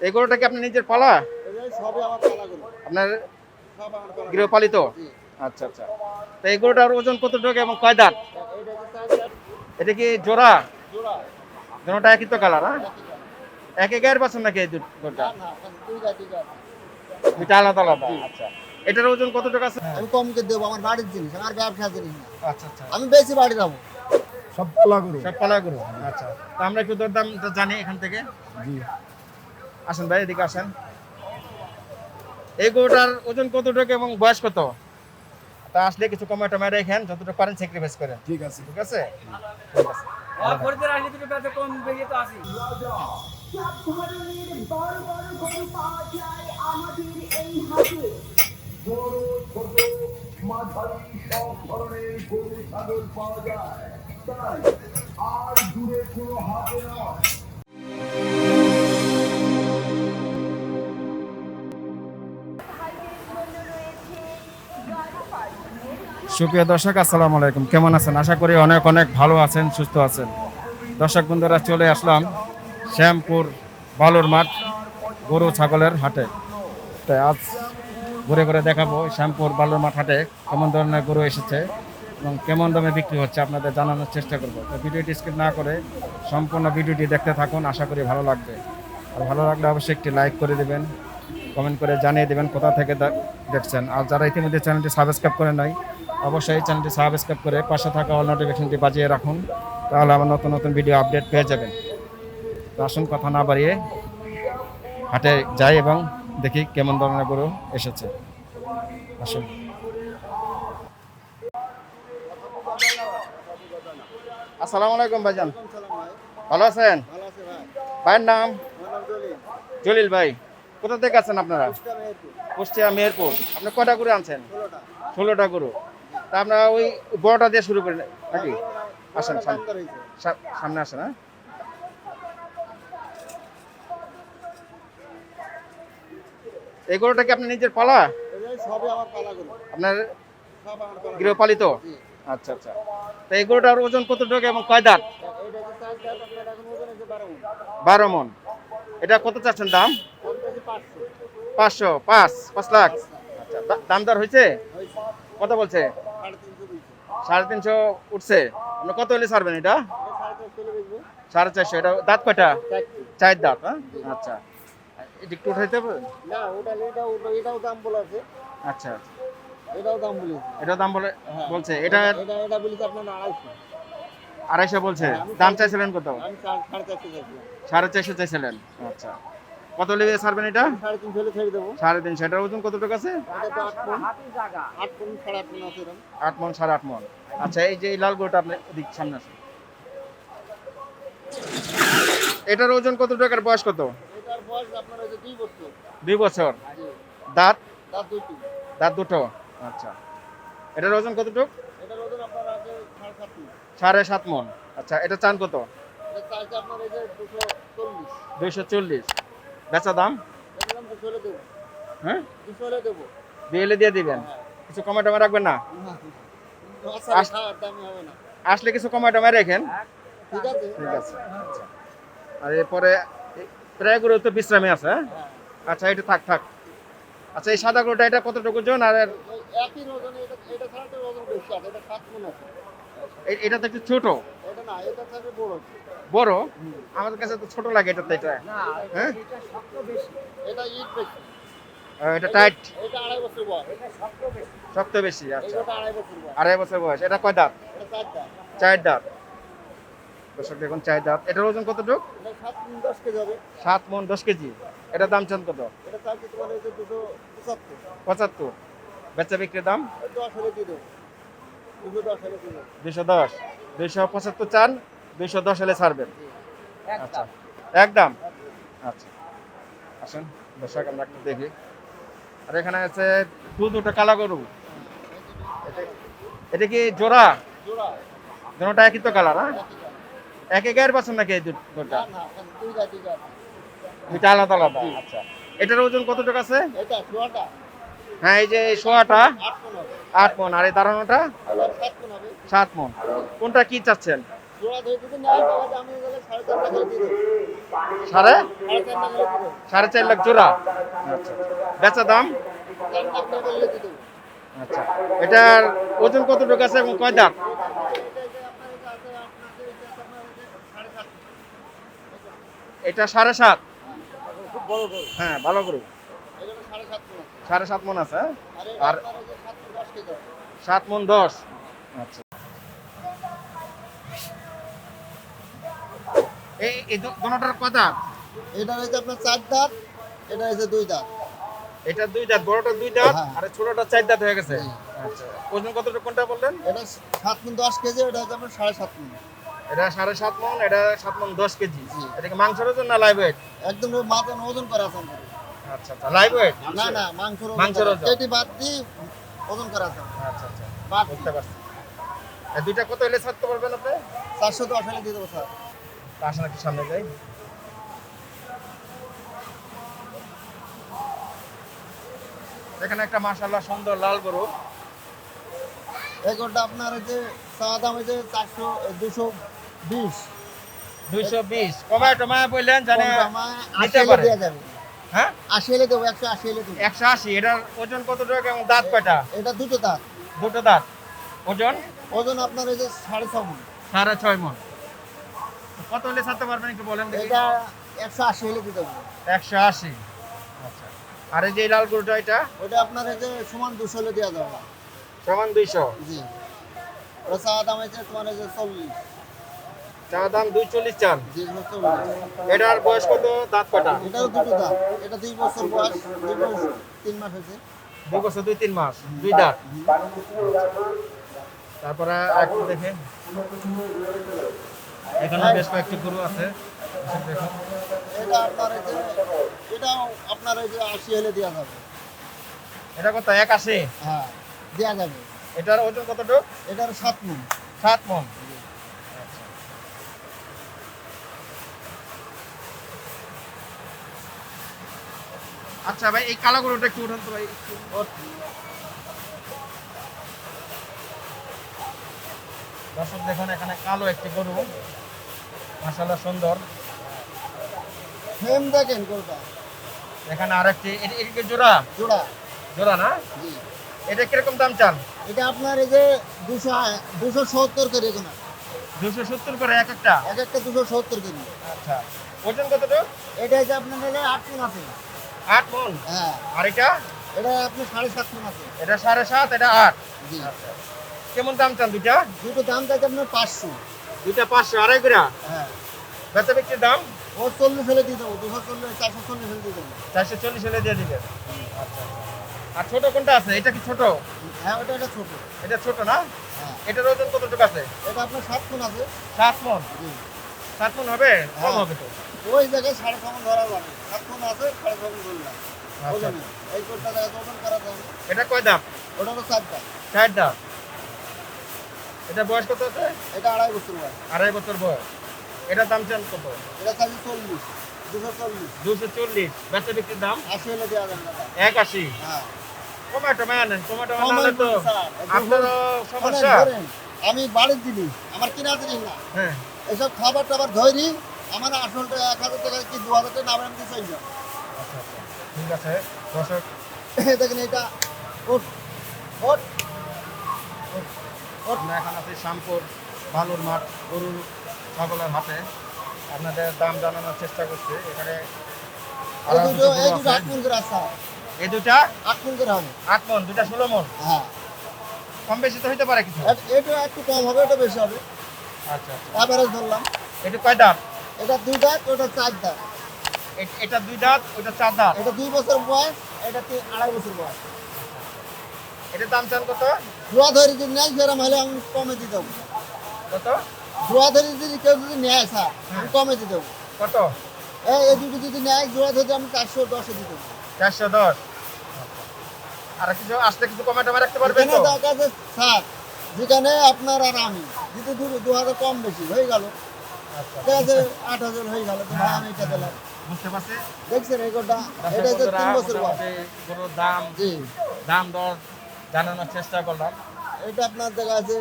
এই গরুটা কি আপনার নিজের পালা? আপনার গৃহপালিত? আচ্ছা আচ্ছা। তো এই গরুটার ওজন কতটুকু এবং কয় দাঁত? এটা কি জোড়া? জোড়া। দুটোটা একই তো কালার হ্যাঁ? গায়ের পাচ্ছেন নাকি এই আলাদা আলাদা আচ্ছা। এটার ওজন কতটুকু আছে? আমি কম করে দেবো আমার বাড়ির জিনিস আমার ব্যবসা জিনিস। না আচ্ছা আচ্ছা। আমি বেশি বাড়ি যাব। সব পালা গরু। সব পালা গরু। আচ্ছা। তো আমরা একটু দরদাম জানি এখান থেকে। জি। আসেন ভাই এদিকে আসেন। এই গরুটার ওজন কতটুকু এবং বয়স কত? তা আসলে কিছু কমে টমে রেখেন যতটুকু পারেন স্যাক্রিফাইস করেন। ঠিক আছে। ঠিক আছে? ঠিক আছে কম তো আসি সব ধরনের বড় বড় গরু পাওয়া যায় আমাদের এই হাটে। বড় ছোট মাঝারি সব ধরনের গরু ছাগল পাওয়া যায়। তাই আর দূরে কোনো হাটে নয়। সুপ্রিয় দর্শক আসসালামু আলাইকুম। কেমন আছেন? আশা করি অনেক অনেক ভালো আছেন সুস্থ আছেন। দর্শক বন্ধুরা চলে আসলাম শ্যামপুর বালুর মাঠ, গরু, ছাগলের হাটে। তাই আজ ঘুরে ঘুরে দেখাবো শ্যামপুর বালুর মাঠ হাটে কেমন ধরনের গরু এসেছে এবং কেমন দামে বিক্রি হচ্ছে আপনাদের জানানোর চেষ্টা করব। তো ভিডিওটি স্কিপ না করে সম্পূর্ণ ভিডিওটি দেখতে থাকুন, আশা করি ভালো লাগবে। আর ভালো লাগলে অবশ্যই একটি লাইক করে দেবেন, কমেন্ট করে জানিয়ে দেবেন কোথা থেকে দেখছেন। আর যারা ইতিমধ্যে চ্যানেলটি সাবস্ক্রাইব করে নাই, অবশ্যই চ্যানেলটি সাবস্ক্রাইব করে পাশে থাকা অল নোটিফিকেশনটি বাজিয়ে রাখুন, তাহলে আমার নতুন নতুন ভিডিও আপডেট পেয়ে যাবেন। তো আসুন, কথা না বাড়িয়ে হাটে যাই এবং দেখি কেমন ধরনের গরু এসেছে। আসুন। আসসালামু আলাইকুম ভাইজান। ভালো আছেন? ভাইয়ের নাম? জলিল ভাই। কোথা থেকে আছেন আপনারা? কুষ্টিয়া মেহেরপুর। আপনি কয়টা করে আনছেন? ষোলোটা গরু। তা আপনারা ওই বড়টা দিয়ে শুরু করি নাকি? আসেন সামনে আসেন হ্যাঁ? এই গরুটা কি আপনার নিজের পালা? সবই আমার পালাগুলো। আপনার গৃহপালিত? আচ্ছা আচ্ছা। তো এই গরুটার ওজন কতটুকু এবং কয় দাঁত? বারো মন। এটা কত চাচ্ছেন দাম? পাঁচশো। পাঁচ পাঁচ লাখ। আচ্ছা দাম দর হয়েছে? কত বলছে? সাড়ে তিনশো উঠছে। আপনি কত হলে ছাড়বেন এটা? সাড়ে চারশো এটা দাঁত কয়টা? চার দাঁত হ্যাঁ? আচ্ছা। এটা একটু উঠাইতে হবে? না ওটা এটাও এটাও দাম বলে আছে। আচ্ছা এটাও দাম বলেছে এটা দাম বলে হ্যাঁ। বলছে এটা এটা এটা বলেছে আপনার আড়াইশো। আড়াইশো বলছে? হ্যাঁ, দাম চাইছিলেন কত? আমি সাড়ে চারশো চাইছিলেন। আচ্ছা। কত লেবে ছাড়বেন এটা? সাড়ে তিনশো ছেড়ে দেবো। সাড়ে তিনশো। এটার ওজন কতটুকু আছে? এটা তো আট সাড়ে আট মন আছে আট মন সাড়ে আট মন। আচ্ছা এই যে লাল গরুটা আপনি ওদিক সামনে আসুন। এটার ওজন কত টাকার বয়স কত? দুই বছর। দাঁত? দাঁত দুটো। আচ্ছা। এটার ওজন কতটুক? সাড়ে সাত মন। আচ্ছা এটা চান কত? দুইশো চল্লিশ। বেচা দাম? হ্যাঁ? দিয়ে দিবেন? কিছু কমে টমে রাখবেন না? আসলে কিছু কমে টমে রেখেন? ঠিক আছে। ঠিক আছে। আচ্ছা। আর এরপরে প্রায় গরু তো বিশ্রামে আছে হ্যাঁ? হ্যাঁ। আচ্ছা এটা থাক থাক। আচ্ছা এই সাদা গরুটা এটা কতটুকু ওজন? আর এর- একই ওজন এটা এটা ছাড়া তো ওজন বেশি আছে এটা মন আছে। এটা তো একটু ছোট। এটা না এটা থাকে বড় বড়? আমাদের কাছে তো ছোট লাগে এটা তো এটা। হ্যাঁ? এটা ইট বেশি। এটা টাইট। এটা আড়াই বছর বয়স। শক্ত বেশি। আচ্ছা। এটা আড়াই বছর বয়স। আড়াই বছর বয়স। এটা কয় দাঁত? এটা চারটা চার দাঁত। দর্শক দেখুন চার দাঁত এটার ওজন কতটুক? সাত মন দশ কেজি হবে। সাত মন দশ কেজি। এটার দাম চান কত? দুশো পঁচাত্তর। বেচা বিক্রির দাম? দশ দুশো দশ পঁচাত্তর চান দুইশো দশ হলে ছাড়বেন। আচ্ছা। একদম আচ্ছা। আসুন দর্শক আমরা একটু দেখি। আর এখানে আছে দু দুটো কালা গরু। এটা- কি জোড়া? জোড়া। দুটা একই তো কালার হ্যাঁ? একই গায়ের পাচ্ছেন নাকি এই দুটা? দুইটা আলাদা আলাদা আচ্ছা। এটার ওজন কতটুকু আছে? হ্যাঁ এই যে এই সোয়াটা আট মন আর এই দাঁড়ানোটা? সাত মন কোনটা কি চাচ্ছেন? সাড়ে টাকা সাড়ে? চার টাকা লাখ জোড়া। আচ্ছা বেচা দাম? টাকা আচ্ছা। এটার ওজন কতটুকু আছে এবং কয় দাঁত? এটা সাড়ে সাত। হ্যাঁ ভালো করে সাড়ে সাত মন আছে মন হ্যাঁ? আর সাত মন দশ। আচ্ছা। এই এই দু- দুটোটার কয় দাঁত? এটা হচ্ছে আপনার চার দাঁত এটা হচ্ছে দুই দাঁত। এটা দুই দাঁত বড়টা দুই দাঁত হ্যাঁ। আর ছোটটা চার দাঁত হয়ে গেছে? আচ্ছা। ওজন কতটুকু কোনটা বললেন? এটা সাত মন দশ কেজি এটা হচ্ছে আপনার সাড়ে সাত মন। এটা সাড়ে সাত মন এটা সাত মন দশ কেজি। এটা কি মাংসের ওজন না লাইভ ওয়েট একদম মাথা ওজন করা আছে আচ্ছা আচ্ছা লাইভ ওয়েট না না মাংসের মাংসের ওজন। কেটি বাদ দিয়ে ওজন করা আছে। আচ্ছা আচ্ছা বাদ বুঝতে পারছি। দুইটা কত এলে ছাড়তে পারবেন আপনি? চারশো দশ হলে দিয়ে দেবো স্যার। আসেন একটু সামনে যাই। এখানে একটা মাশাল্লাহ সুন্দর লাল গরু। এই গোটা আপনার হচ্ছে চাওয়া দাম হচ্ছে চারশো দুশো বিশ দুইশো বিশ। কমায় টমায় বললেন জানে নিতে পারে। দেওয়া যাবে। হ্যাঁ? আশি হলে দেবো একশো আশি হলে দেবো। একশো আশি এটার ওজন কত টাকা? এবং দাঁত কয়টা? এটা দুটো দাঁত। দুটো দাঁত। ওজন? ওজন আপনার হচ্ছে সাড়ে ছ মন। সাড়ে ছয় মন। কত হলে ছাড়তে পারবেন একটু বলেন এটা একশো আশি হলে দিয়ে দেবো একশো আশি। আচ্ছা। আর এই যে এই লাল গরুটা এটা? ওটা আপনার হচ্ছে সমান দুশো হলে দেওয়া যাবে। সমান দুইশো। জি। ওটা চাওয়া দাম হচ্ছে তোমার হচ্ছে চল্লিশ। চা দাম দুই চল্লিশ চান এটার বয়স কত? দাঁত কয়টা? এটাও দুটো দাঁত। এটা দুই বছর বয়স দুই বছর তিন মাস হয়েছে। দুই বছর দুই তিন মাস দুই দাঁত। তারপরে একটু দেখে এখানে বেশ কয়েকটি গরু আছে। এটা আপনার হচ্ছে এটাও আপনার আশি হলে দেওয়া যাবে। এটা কত? এক আশি হ্যাঁ দেওয়া যাবে। এটার ওজন কতটুক? এটার সাত মন। সাত মন। আচ্ছা ভাই এই কালো গরুটা একটু উঠান তো ভাই একটু। দর্শক দেখুন এখানে কালো একটি গরু। মাসাল্লাহ সুন্দর। ফ্রেম দেখেন কোনটা এখানে আরেকটি এটি এটি জোড়া? জোড়া। জোড়া না? জি। এটা কীরকম দাম চান? এটা আপনার এই যে দুশো দুশো সত্তর করে কোনো দুশো সত্তর করে এক একটা? এক একটা দুশো সত্তর কেজি আচ্ছা। ওজন কতটুকু? এটা হচ্ছে আপনার আট আছে। আট মন? হ্যাঁ। আর এটা? এটা আপনার সাড়ে সাত মন আছে। এটা সাড়ে সাত এটা আট। জি। আচ্ছা। কেমন দাম চান দুইটা? দুটো দাম চাইছে আপনার পাঁচশো। দুইটা পাঁচশো আড়াই করে? হ্যাঁ। বেচা বিক্রির দাম? ও চল্লিশ হলে দিয়ে দেবো দুশো চল্লিশ চারশো চল্লিশ হলে দিয়ে দেবো। চারশো চল্লিশ হলে দিয়ে দিবেন। আচ্ছা আর ছোট কোনটা আছে? এটা কি ছোট? হ্যাঁ ওটা এটা ছোটো। এটা ছোট না? হ্যাঁ। এটার ওজন কতটুকু আছে? এটা আপনার সাত মন আছে। সাত জি। সাত মন হবে? কম হ্যাঁ। হবে তো। ওই জায়গায় সাড়ে ছ মন ধরা আছে সাড়ে ছ মন ধরলাম। আচ্ছা। এই কোটটা জায়গায় ওজন করা যাবে এটা কয় দাম ওটা হলো চারটা চার দাম এটা বয়স কত আছে? এটা আড়াই বছর বয়স। আড়াই বছর বয়স। এটার দাম চান কত? এটা চাইছে চল্লিশ দুশো চল্লিশ। দুশো চল্লিশ। বেচা বিক্রির দাম? আশি হলে দেওয়া যাবে এক আশি হ্যাঁ। টমেটো টমেটো তো সমস্যা। আমি বাড়ির জিনিস আমার কিনা জিনিস না। হ্যাঁ। এসব খাবার টাবার ধরি আমার আসলটা এক হাজার টাকা কি দু হাজার টাকা নামে আমি চাই না? আচ্ছা আচ্ছা ঠিক আছে দর্শক। দেখেন এটা। ওট ওট আমরা এখন আছি শ্যামপুর বালুর মাঠ গরু ছাগলের হাটে। আপনাদের দাম জানানোর চেষ্টা করছি। এখানে এই দুটো। আট মন করে এই দুটা? আট মন করে হবে। আট মন দুটা ষোলো মন? হ্যাঁ। কম বেশি তো হইতে পারে কিছু। এট- একটু কম হবে এটা বেশি হবে। আচ্ছা আচ্ছা। অ্যাভারেজ ধরলাম। এটা কয় দাঁত এটা দুই দাঁত ওটা চার দাঁত। এটা দুই দাঁত ওটা চার দাঁত। এটা দুই বছর বয়স এটা তিন আড়াই বছর বয়স। এটার দাম চান কত? ধোয়া ধরে যদি নেয় সেরকম হলে আমি কমে দিয়ে দেবো। কত? ধরে যদি কেউ যদি নেয় স্যার আমি কমে দিয়ে দেবো। কত? এই এই দুটো যদি নেয় জোড়া ধরে আমি চারশো দশে দিয়ে দেবো। চারশো দশ। আর কিছু আসলে কিছু কমে টমে রাখতে পারবেন তো? ষাট যেখানে আপনার আর আমি যদি দু হাজার কম বেশি হয়ে গেল আট হাজার হয়ে গেল আমি এটা দিলাম। বুঝতে পারছি? দেখছেন এই গরুটা এটা হচ্ছে তিন বছর গরুর দাম জি। দাম দর জানানোর চেষ্টা করলাম। এটা আপনার দেখা আছে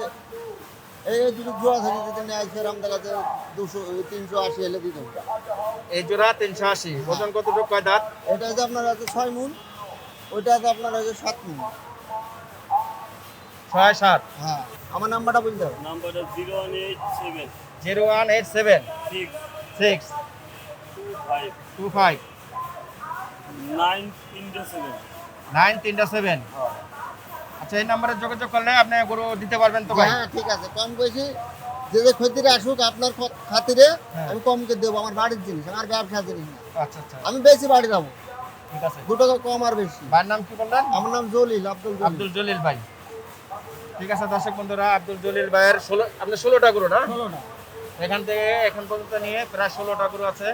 এই এই জোড়া থাকে যদি নেয় সেরকম দেখা যায় দুশো তিনশো আশি এলে এই জোড়া তিনশো আশি ওজন কতটুকু কয় দাঁত? এটা হচ্ছে আপনার আছে ছয় মুন ওইটা আছে আপনার আছে সাত মুন ছয় সাত। হ্যাঁ আমার নাম্বারটা বলতে হবে। নাম্বারটা zero one eight seven. Zero one eight seven. Six two five two five nine তিনটে সেভেন নাইন তিনটা সেভেন আচ্ছা এই নাম্বারে যোগাযোগ করলে আপনি গরু দিতে পারবেন তো ভাই? হ্যাঁ ঠিক আছে। কম বেশি যে যে ক্ষতিরে আসুক আপনার খ- খাতিরে হ্যাঁ। আমি কমকে দেবো। আমার বাড়ির জিনিস আমার ব্যবসা জিনিস। না আচ্ছা আচ্ছা। আমি বেশি বাড়ি যাব। ঠিক আছে। দু টাকা কম আর বেশি। ভাইয়ের নাম কি বললেন? আমার নাম জলিল আব্দুল আব্দুল জলিল ভাই। ঠিক আছে দর্শক বন্ধুরা আব্দুল জলিল ভাইয়ের ষোলো আপনি ষোলোটা গরু না? ষোলো না এখান থেকে এখন পর্যন্ত নিয়ে প্রায় ষোলো গরু আছে।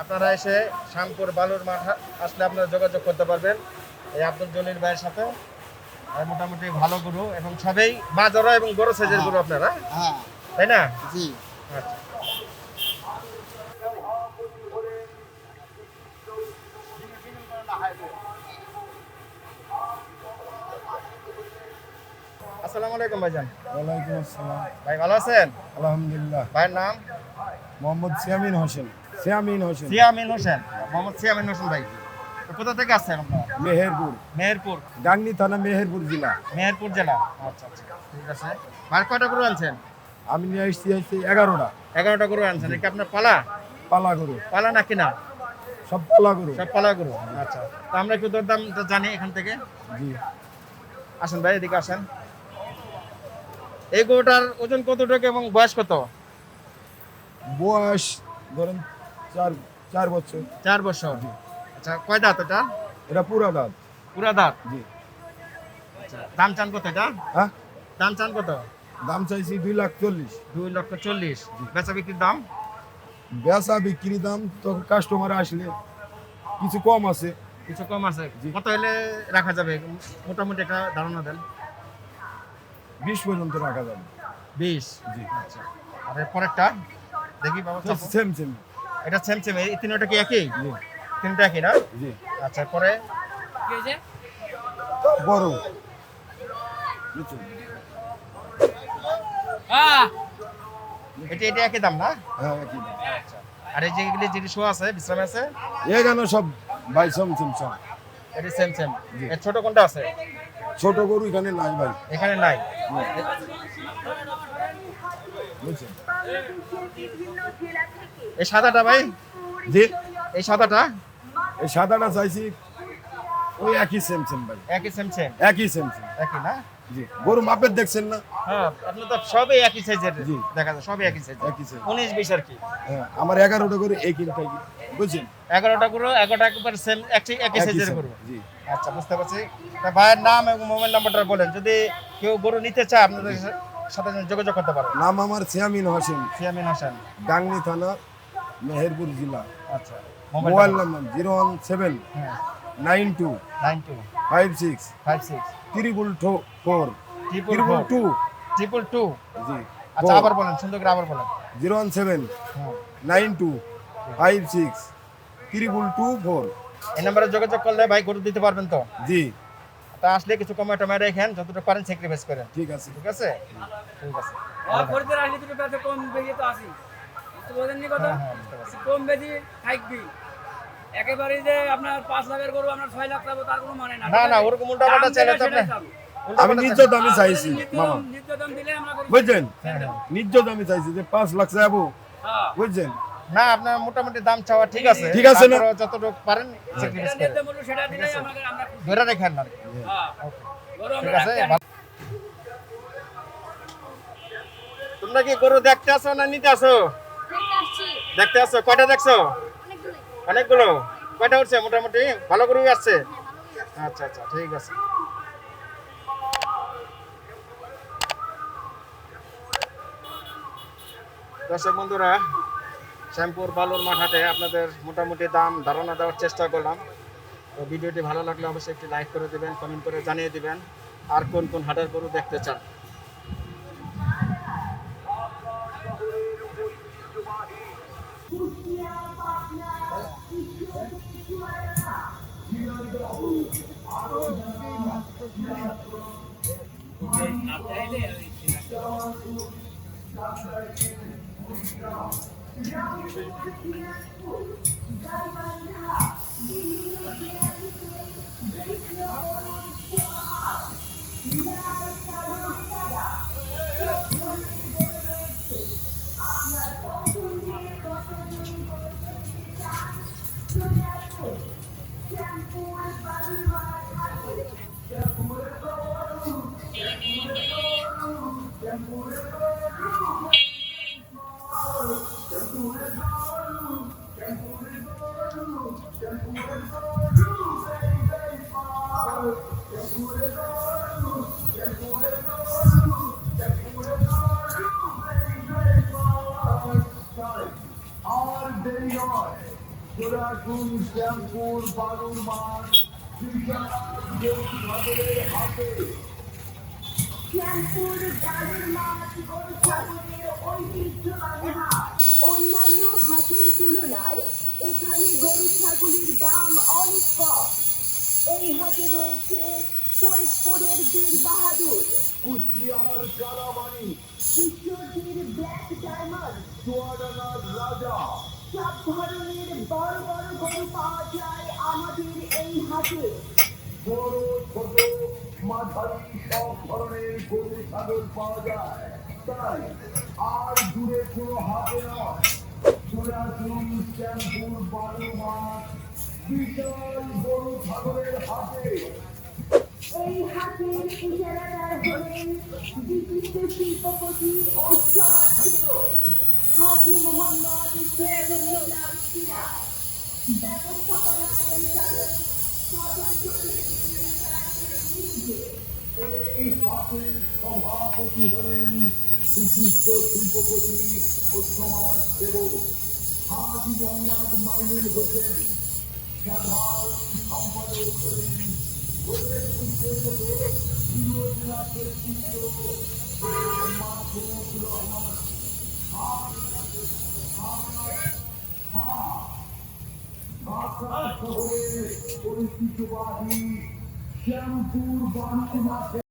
আপনারা এসে শ্যামপুর বালুর মাঠ আসলে আপনারা যোগাযোগ করতে পারবেন এই আব্দুল জলিল ভাইয়ের সাথে। মোটামুটি ভালো গুরু এবং সবেই বাজারও এবং বড় সাইজের গুরু আপনারা। হ্যাঁ। তাই না? জি। আচ্ছা আসসালামু আলাইকুম ভাইজান। ওয়ালাইকুম আসসালাম। ভাই ভালো আছেন? আলহামদুলিল্লাহ। ভাইয়ের নাম? মোহাম্মদ সিয়ামিন হোসেন। সিয়ামিন হোসেন। সিয়ামিন হোসেন। মোহাম্মদ সিয়ামিন হোসেন ভাই কোথা থেকে আসছেন আপনারা? মেহেরপুর। মেহেরপুর। গাংনি থানা মেহেরপুর জেলা। মেহেরপুর জেলা। আচ্ছা আচ্ছা ঠিক আছে। ভাই কয়টা গরু আনছেন? আমি নিয়ে আসছি আসছি এগারোটা। এগারোটা গরু আনছেন। কি আপনার পালা? পালা গরু। পালা না কিনা? সব পালা গরু। সব পালা গরু। আচ্ছা তো আমরা একটু দরদাম জানি এখান থেকে। জি। আসেন ভাই এদিকে আসেন। এই গরুটার ওজন কত কতটুকু এবং বয়স কত? বয়স ধরেন চার চার বছর। চার বছর। আচ্ছা কয় দাঁত এটা? এটা পুরা দাঁত। পুরা দাঁত? জি। আচ্ছা দাম চান কত এটা? হ্যাঁ? দাম চান কত? দাম চাইছি দুই লাখ চল্লিশ। দুই লক্ষ চল্লিশ। বেচা বিক্রির দাম? বেচা বিক্রি দাম তো কাস্টমার আসলে কিছু কম আছে। কিছু কম আছে। কত হলে রাখা যাবে? মোটামুটি একটা ধারণা দেন। বিশ পর্যন্ত রাখা যাবে। বিশ? জি। আচ্ছা। আর পরেরটা? দেখি বাবা। সেম সেম এটা সেম সেম এই তিনটা কি একই? জি। তিনটা একই না? জি। আচ্ছা পরে কি হয়েছে? বড়? হ্যাঁ এটা এটা একই দাম না? হ্যাঁ একই দাম। আর এই যেগুলি যেটি শো আছে বিশ্রামে আছে? এখানে সব ভাই সম সেম সব এটি সেম সেম ছোট কোনটা আছে? ছোট গরু এখানে নাই ভাই। এখানে নাই। বুঝছেন? এই সাদাটা ভাই? জি। এই সাদাটা? এই সাদাটা চাইছি ওই একই সেম সেম ভাই। একই সেম সেম একই সেম সেম একই না? জি। গরু মাপের দেখছেন না? হ্যাঁ আপনি তো সবই একই সাইজের জি। দেখা যায় সবই একই সাইজ একই সাইজ উনিশ বিশ আর কি। হ্যাঁ আমার এগারোটা গরু এই কিনতে বুঝছেন? এগারোটা গরু এগারোটা একবার সেম একই একই সাইজের গরু জি। আচ্ছা বুঝতে পারছি। তা ভাইয়ের নাম এবং মোবাইল নাম্বারটা বলেন। যদি কেউ গরু নিতে চায় আপনাদের সাথে যোগাযোগ করতে পারেন। নাম আমার সিয়ামিন হোসেন। সিয়ামিন হোসেন। গাংনি থানা মেহেরপুর জেলা। আচ্ছা mobile number zero one seven হ্যাঁ। Nine two nine two. Five six five six. Triple two four. Triple two. Triple two. জি আচ্ছা আবার বলেন সুন্দর করে আবার বলেন। জিরো ওয়ান সেভেন হ্যাঁ। Nine two five six triple two four এই নাম্বারে যোগাযোগ করলে ভাই গরু দিতে পারবেন তো? জি। তা আসলে কিছু কমে টমে রেখেন যতটুকু পারেন স্যাক্রিফাইস করেন। ঠিক আছে। ঠিক আছে? ঠিক আছে। আর খরিদের আসলে দুটো বেচে কম বেশি তো আসি বুঝতে বোঝেননি কথা? হ্যাঁ, হ্যাঁ। কম থাকবি। একেবারে যে আপনার পাঁচ লাখের গরু আপনার ছয় লাখ পাবো তার কোনো মানে না। না না ওরকম উল্টা পাল্টা চাইলে তো আপনি সেটাই পাবো। উল্টা আমি নিজ চাইলে- চাইছি মামা। দাম- নিত্য দাম দিলে আমরা গরু বুঝছেন? হ্যাঁ। নিজ দামি চাইছি যে পাঁচ লাখ হ্যাঁ। বুঝছেন? না আপনার মোটামুটি দাম চাওয়া ঠিক আছে। ঠিক আছে না? যতটুকু পারেন স্যাক্রিফাইস করেন সেটা দিলেই আমরা ধরে রেখেন না হ্যাঁ। গরু আমরা ঠিক আছে তোমরা কি গরু দেখতে আসো না নিতে আসো দেখতে আসো কয়টা দেখছ? অনেকগুলো। কয়টা উঠছে? মোটামুটি ভালো গরুই আসছে? আচ্ছা আচ্ছা ঠিক আছে। দর্শক বন্ধুরা শ্যামপুর বালুর মাঠাতে আপনাদের মোটামুটি দাম ধারণা দেওয়ার চেষ্টা করলাম। তো ভিডিওটি ভালো লাগলে অবশ্যই একটি লাইক করে দেবেন কমেন্ট করে জানিয়ে দেবেন। আর কোন কোন হাটের গরু দেখতে চান? আর অন্যান্য হাটের তুলনায় এখানে গরু ছাগলের দাম অনেক কম। এই হাটে রয়েছে ফরিদপুরের বীর বাহাদুর কুষ্টিয়ার কালাবাণী ঈশ্বরদীর ব্ল্যাক ডায়মন্ড চুয়াডাঙ্গার রাজা। সব ধরনের বড় বড় গরু পাওয়া যায় আমাদের এই হাটে বড় ছোট মাঝারি সব ধরনের গরু ছাগল পাওয়া যায়। তাই আর দূরে কোনো হাতে নয়। আসুন শ্যামপুর বালু মাঠ বিশাল গরু ছাগলের হাতে। এই হাটের ইজারাদার হলেন বিশিষ্ট শিল্পপতি মোহাম্মদ এই হাটের সভাপতি হলেন বিশিষ্ট শিল্পপতি ও সমাজ সেবক হাজি মোহাম্মদ মাইনুল হোসেন সাধারণ সম্পাদক হলেন হোসেন পুত্রের মতো রহমান ঢাকা শহরের ঐতিহ্যবাহী শ্যামপুর মাঠে